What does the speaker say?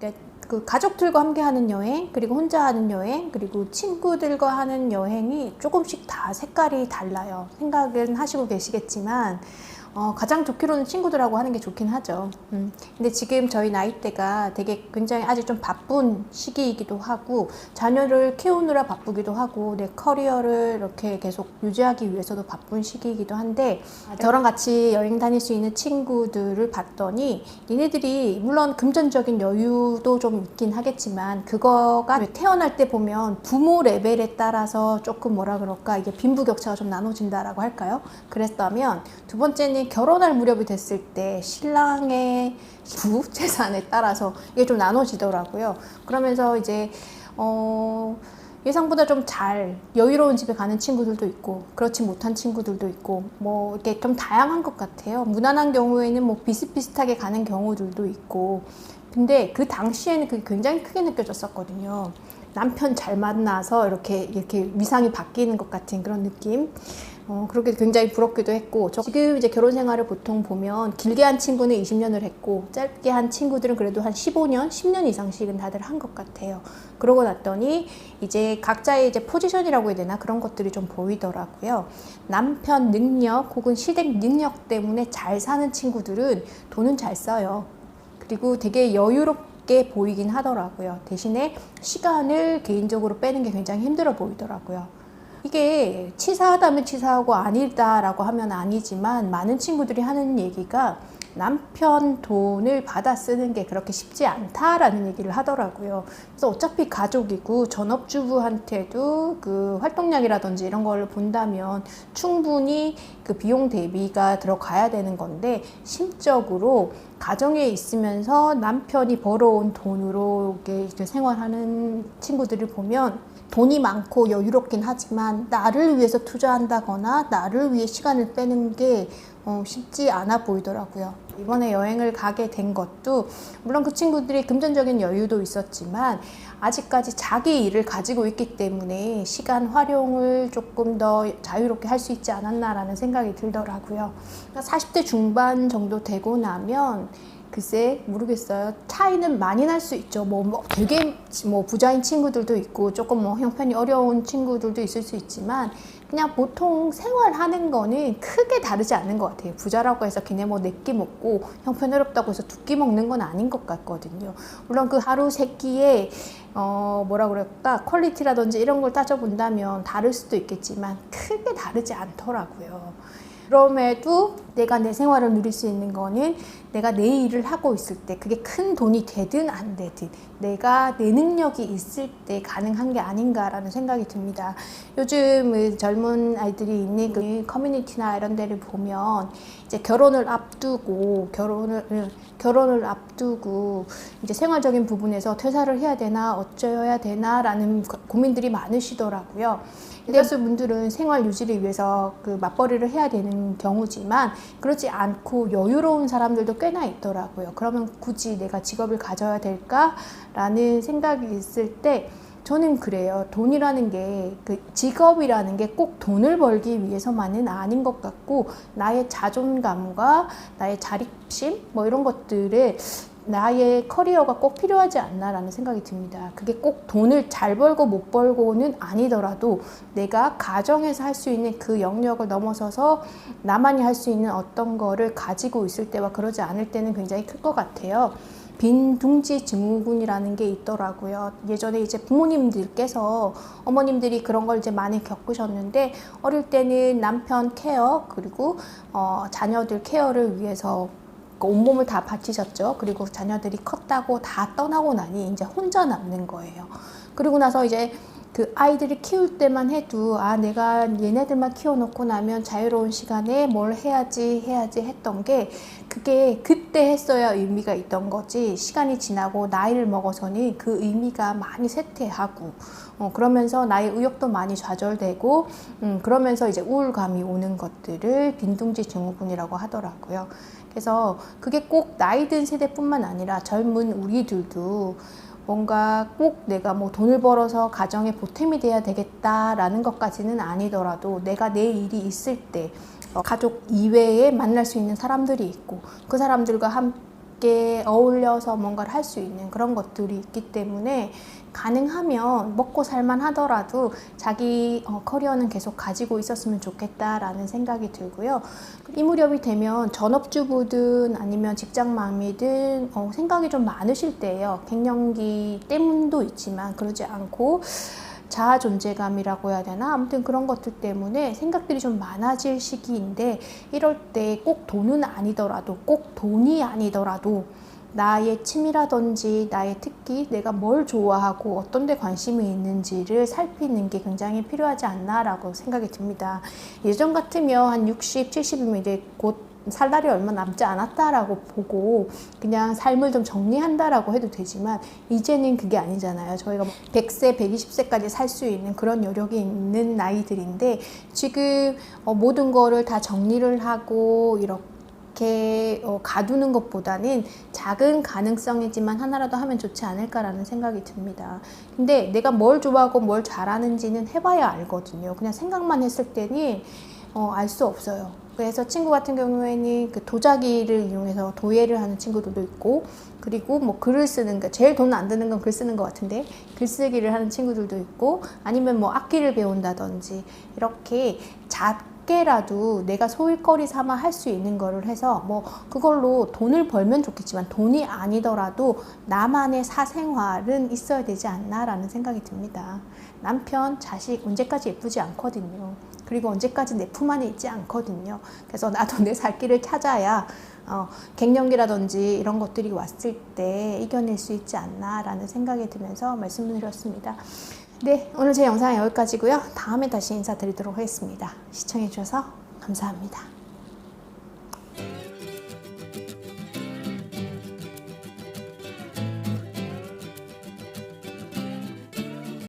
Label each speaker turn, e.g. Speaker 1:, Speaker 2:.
Speaker 1: 그러니까 그 가족들과 함께 하는 여행, 그리고 혼자 하는 여행, 그리고 친구들과 하는 여행이 조금씩 다 색깔이 달라요. 생각은 하시고 계시겠지만, 어, 가장 좋기로는 친구들하고 하는 게 좋긴 하죠. 음. 근데 지금 저희 나이대가 되게 굉장히 아직 좀 바쁜 시기이기도 하고, 자녀를 키우느라 바쁘기도 하고, 내 커리어를 이렇게 계속 유지하기 위해서도 바쁜 시기이기도 한데, 저랑 같이 여행 다닐 수 있는 친구들을 봤더니, 얘네들이 물론 금전적인 여유도 좀 있긴 하겠지만, 그거가 태어날 때 보면 부모 레벨에 따라서 조금 뭐라 그럴까, 이게 빈부격차가 좀 나눠진다라고 할까요? 그랬다면, 두 번째는 결혼할 무렵이 됐을 때 신랑의 부 재산에 따라서 이게 좀 나눠지더라고요. 그러면서 이제 어 예상보다 좀 잘 여유로운 집에 가는 친구들도 있고 그렇지 못한 친구들도 있고 뭐 이렇게 좀 다양한 것 같아요. 무난한 경우에는 뭐 비슷비슷하게 가는 경우들도 있고 근데 그 당시에는 그게 굉장히 크게 느껴졌었거든요. 남편 잘 만나서 이렇게 이렇게 위상이 바뀌는 것 같은 그런 느낌. 어, 그렇게 굉장히 부럽기도 했고, 저 지금 이제 결혼 생활을 보통 보면 길게 한 친구는 20년을 했고, 짧게 한 친구들은 그래도 한 15년, 10년 이상씩은 다들 한 것 같아요. 그러고 났더니 이제 각자의 이제 포지션이라고 해야 되나 그런 것들이 좀 보이더라고요. 남편 능력 혹은 시댁 능력 때문에 잘 사는 친구들은 돈은 잘 써요. 그리고 되게 여유롭게 보이긴 하더라고요. 대신에 시간을 개인적으로 빼는 게 굉장히 힘들어 보이더라고요. 이게 치사하다면 치사하고 아니다라고 하면 아니지만 많은 친구들이 하는 얘기가 남편 돈을 받아 쓰는 게 그렇게 쉽지 않다라는 얘기를 하더라고요. 그래서 어차피 가족이고 전업주부한테도 그 활동량이라든지 이런 걸 본다면 충분히 그 비용 대비가 들어가야 되는 건데 심적으로 가정에 있으면서 남편이 벌어온 돈으로 이렇게 생활하는 친구들을 보면 돈이 많고 여유롭긴 하지만 나를 위해서 투자한다거나 나를 위해 시간을 빼는 게 어, 쉽지 않아 보이더라고요. 이번에 여행을 가게 된 것도 물론 그 친구들이 금전적인 여유도 있었지만 아직까지 자기 일을 가지고 있기 때문에 시간 활용을 조금 더 자유롭게 할 수 있지 않았나라는 생각이 들더라고요. 40대 그러니까 중반 정도 되고 나면 글쎄 모르겠어요. 차이는 많이 날 수 있죠. 뭐, 뭐 되게 뭐 부자인 친구들도 있고 조금 뭐 형편이 어려운 친구들도 있을 수 있지만 그냥 보통 생활하는 거는 크게 다르지 않는 것 같아요. 부자라고 해서 그냥 뭐네 끼 먹고 형편 어렵다고 해서 두 끼 먹는 건 아닌 것 같거든요. 물론 그 하루 세 끼에 어 뭐라 그럴까 퀄리티라든지 이런 걸 따져본다면 다를 수도 있겠지만 크게 다르지 않더라고요. 그럼에도 내가 내 생활을 누릴 수 있는 거는 내가 내 일을 하고 있을 때 그게 큰 돈이 되든 안 되든 내가 내 능력이 있을 때 가능한 게 아닌가라는 생각이 듭니다. 요즘 그 젊은 아이들이 있는 그 커뮤니티나 이런 데를 보면 이제 결혼을 앞두고 결혼을 결혼을 앞두고 이제 생활적인 부분에서 퇴사를 해야 되나 어쩌어야 되나라는 고민들이 많으시더라고요. 대다수 분들은 생활 유지를 위해서 그 맞벌이를 해야 되는 경우지만 그렇지 않고 여유로운 사람들도 꽤나 있더라고요. 그러면 굳이 내가 직업을 가져야 될까라는 생각이 있을 때 저는 그래요. 돈이라는 게 그 직업이라는 게 꼭 돈을 벌기 위해서만은 아닌 것 같고 나의 자존감과 나의 자립심 뭐 이런 것들을 나의 커리어가 꼭 필요하지 않나라는 생각이 듭니다. 그게 꼭 돈을 잘 벌고 못 벌고는 아니더라도 내가 가정에서 할 수 있는 그 영역을 넘어서서 나만이 할 수 있는 어떤 거를 가지고 있을 때와 그러지 않을 때는 굉장히 클 것 같아요. 빈둥지 증후군이라는 게 있더라고요. 예전에 이제 부모님들께서 어머님들이 그런 걸 이제 많이 겪으셨는데 어릴 때는 남편 케어 그리고 어, 자녀들 케어를 위해서 그 온몸을 다 바치셨죠. 그리고 자녀들이 컸다고 다 떠나고 나니 이제 혼자 남는 거예요. 그리고 나서 이제 그 아이들이 키울 때만 해도 아 내가 얘네들만 키워놓고 나면 자유로운 시간에 뭘 해야지 해야지 했던 게 그게 그때 했어야 의미가 있던 거지 시간이 지나고 나이를 먹어서는 그 의미가 많이 쇠퇴하고 어, 그러면서 나의 의욕도 많이 좌절되고 음, 그러면서 이제 우울감이 오는 것들을 빈둥지 증후군이라고 하더라고요. 그래서 그게 꼭 나이 든 세대뿐만 아니라 젊은 우리들도 뭔가 꼭 내가 뭐 돈을 벌어서 가정에 보탬이 돼야 되겠다라는 것까지는 아니더라도 내가 내 일이 있을 때 어, 가족 이외에 만날 수 있는 사람들이 있고 그 사람들과 함 함께 어울려서 뭔가를 할 수 있는 그런 것들이 있기 때문에 가능하면 먹고 살만 하더라도 자기 어, 커리어는 계속 가지고 있었으면 좋겠다라는 생각이 들고요. 이 무렵이 되면 전업주부든 아니면 직장맘이든 어, 생각이 좀 많으실 때예요. 갱년기 때문도 있지만 그러지 않고 자아 존재감이라고 해야 되나 아무튼 그런 것들 때문에 생각들이 좀 많아질 시기인데 이럴 때 꼭 돈은 아니더라도 꼭 돈이 아니더라도 나의 취미라든지 나의 특기 내가 뭘 좋아하고 어떤 데 관심이 있는지를 살피는 게 굉장히 필요하지 않나라고 생각이 듭니다. 예전 같으면 한 60, 70이면 이제 곧 살 날이 얼마 남지 않았다라고 보고 그냥 삶을 좀 정리한다라고 해도 되지만 이제는 그게 아니잖아요. 저희가 뭐 100세, 120세까지 살 수 있는 그런 여력이 있는 나이들인데 지금 어, 모든 거를 다 정리를 하고 이렇게 어, 가두는 것보다는 작은 가능성이지만 하나라도 하면 좋지 않을까라는 생각이 듭니다. 근데 내가 뭘 좋아하고 뭘 잘하는지는 해봐야 알거든요. 그냥 생각만 했을 때는 어, 알 수 없어요. 그래서 친구 같은 경우에는 그 도자기를 이용해서 도예를 하는 친구들도 있고, 그리고 뭐 글을 쓰는 거, 제일 돈 안 드는 건 글 쓰는 것 같은데, 글쓰기를 하는 친구들도 있고, 아니면 뭐 악기를 배운다든지, 이렇게 작게라도 내가 소일거리 삼아 할 수 있는 거를 해서, 뭐 그걸로 돈을 벌면 좋겠지만, 돈이 아니더라도 나만의 사생활은 있어야 되지 않나라는 생각이 듭니다. 남편, 자식 언제까지 예쁘지 않거든요. 그리고 언제까지 내 품 안에 있지 않거든요. 그래서 나도 내 살 길을 찾아야 어, 갱년기라든지 이런 것들이 왔을 때 이겨낼 수 있지 않나라는 생각이 들면서 말씀을 드렸습니다. 네, 오늘 제 영상은 여기까지고요. 다음에 다시 인사드리도록 하겠습니다. 시청해주셔서 감사합니다.